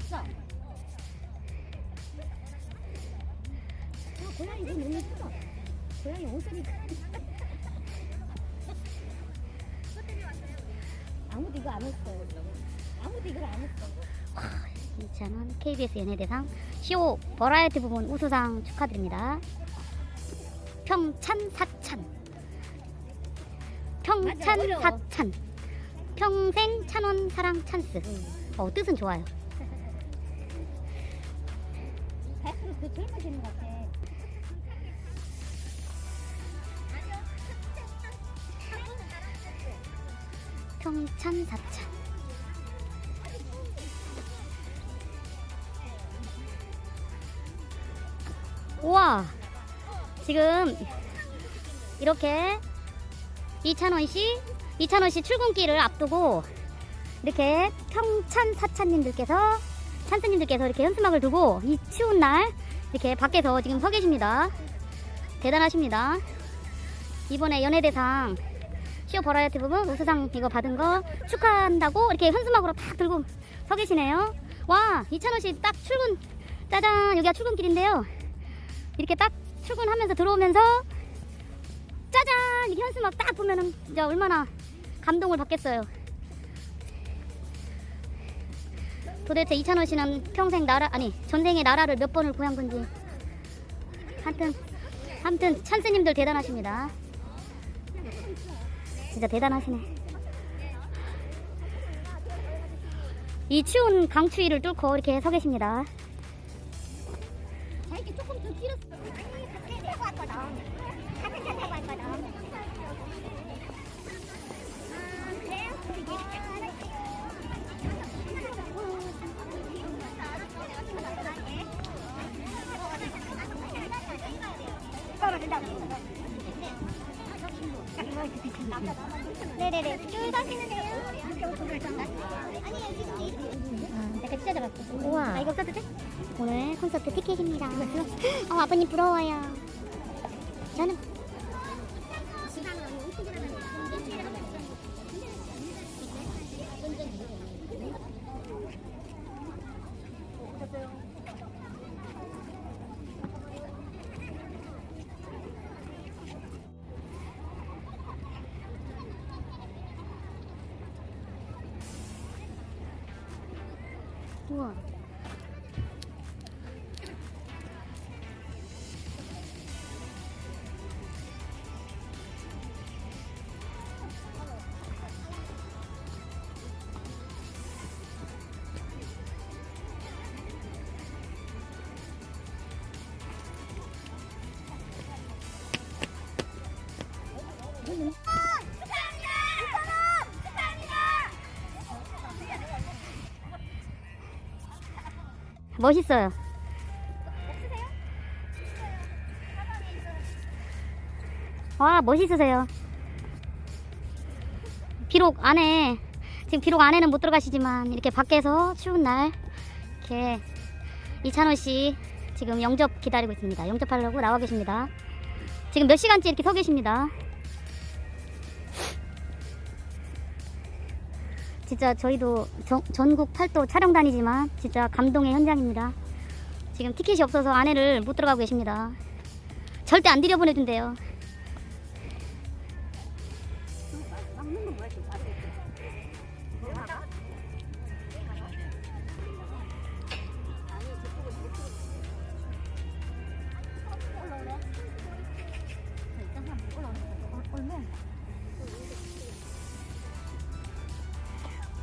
봤어. 아, 고양이 이거 너무 예쁘다. 고양이 옷소리. 아무도 이거 안 했어. 아무도 이걸 안 했어. 2000원 KBS 연예대상 쇼 버라이어티 부문 우수상 축하드립니다. 평찬 사찬 평찬 맞아. 사찬 평생 찬원 사랑 찬스 어, 뜻은 좋아요. 그 젊어지는 것 같아. 평찬 사찬 우와 지금 이렇게 이찬원 씨 이찬원 씨 출근길을 앞두고 이렇게 평찬 사찬님들께서 찬스님들께서 이렇게 현수막을 두고 이 추운 날 이렇게 밖에서 지금 서 계십니다 대단하십니다 이번에 연예대상 쇼 버라이어티 부분 우수상 이거 받은 거 축하한다고 이렇게 현수막으로 딱 들고 서 계시네요. 와 이찬호 씨 딱 출근 짜잔 여기가 출근길인데요. 이렇게 딱 출근하면서 들어오면서 짜잔 이렇게 현수막 딱 보면은 진짜 얼마나 감동을 받겠어요. 도대체 이찬호 씨는 평생 나라 아니 전생에 나라를 몇 번을 구한 건지 하여튼 하여튼 찬스님들 대단하십니다. 진짜 대단하시네. 이 추운 강추위를 뚫고 이렇게 서 계십니다. 자, 이렇게 조금 더 길었어. 같이 타고 왔거든. 같은 차 타고 왔거든. 네네네. 줄 서시는데요. 아니에요, 지금 아, 내가 진짜 잡았어. 우와. 아, 이거 써도 돼? 오늘 콘서트 티켓입니다. 어, 아버님 부러워요. 저는 우 멋있어요. 와, 멋있으세요. 비록 안에, 지금 비록 안에는 못 들어가시지만, 이렇게 밖에서 추운 날, 이렇게 이찬호 씨 지금 영접 기다리고 있습니다. 영접하려고 나와 계십니다. 지금 몇 시간째 이렇게 서 계십니다. 진짜 저희도 전- 전국 팔도 촬영 다니지만 진짜 감동의 현장입니다. 지금 티켓이 없어서 안에를 못 들어가고 계십니다. 절대 안 들여보내준대요.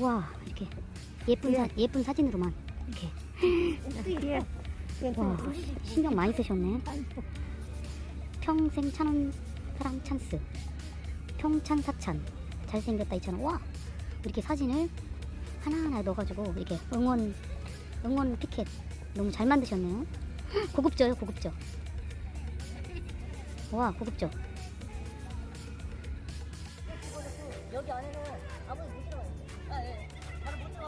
와 이렇게 예쁜 사, 예쁜 사진으로만 이렇게 와 신경 많이 쓰셨네. 평생 찬원 사랑 찬스 평창 사찬 잘생겼다 이찬원 와 이렇게 사진을 하나하나 넣어가지고 이렇게 응원 응원 피켓 너무 잘 만드셨네요. 헉, 고급져요, 고급져. 와, 고급져. 여기 안에는. 아, 예.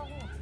나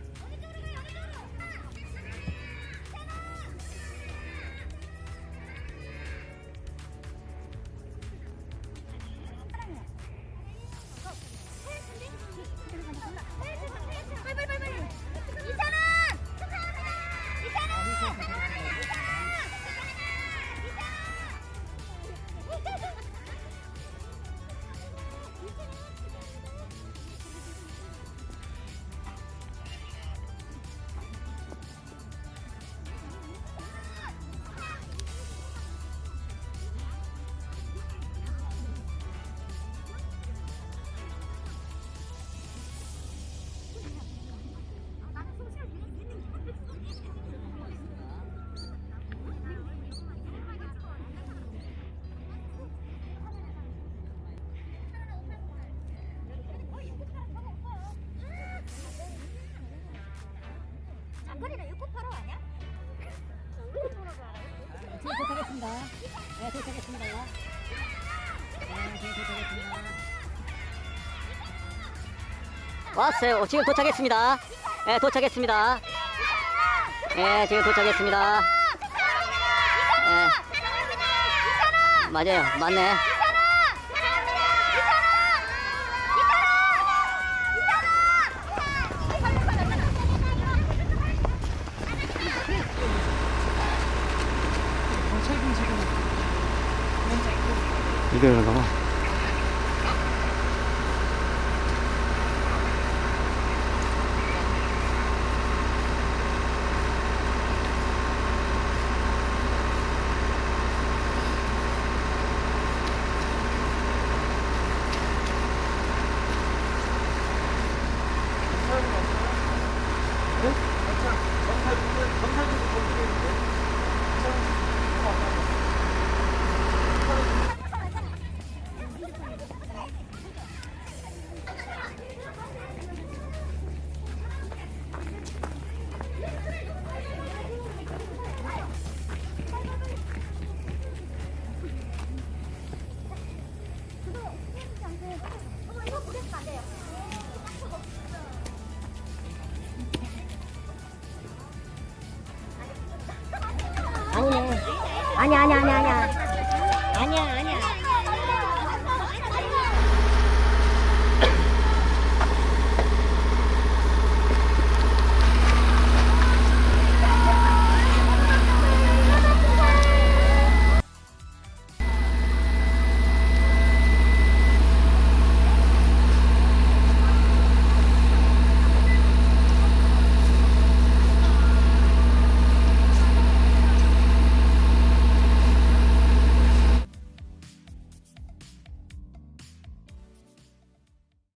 도착했습니다. 네, 도착했습니다. 네, 지금 도착했습니다. 왔어요. 지금 도착했습니다. 네, 도착했습니다. 네, 지금 도착했습니다. 네, 맞아요. 맞네. 넣어. 아 니네. 아니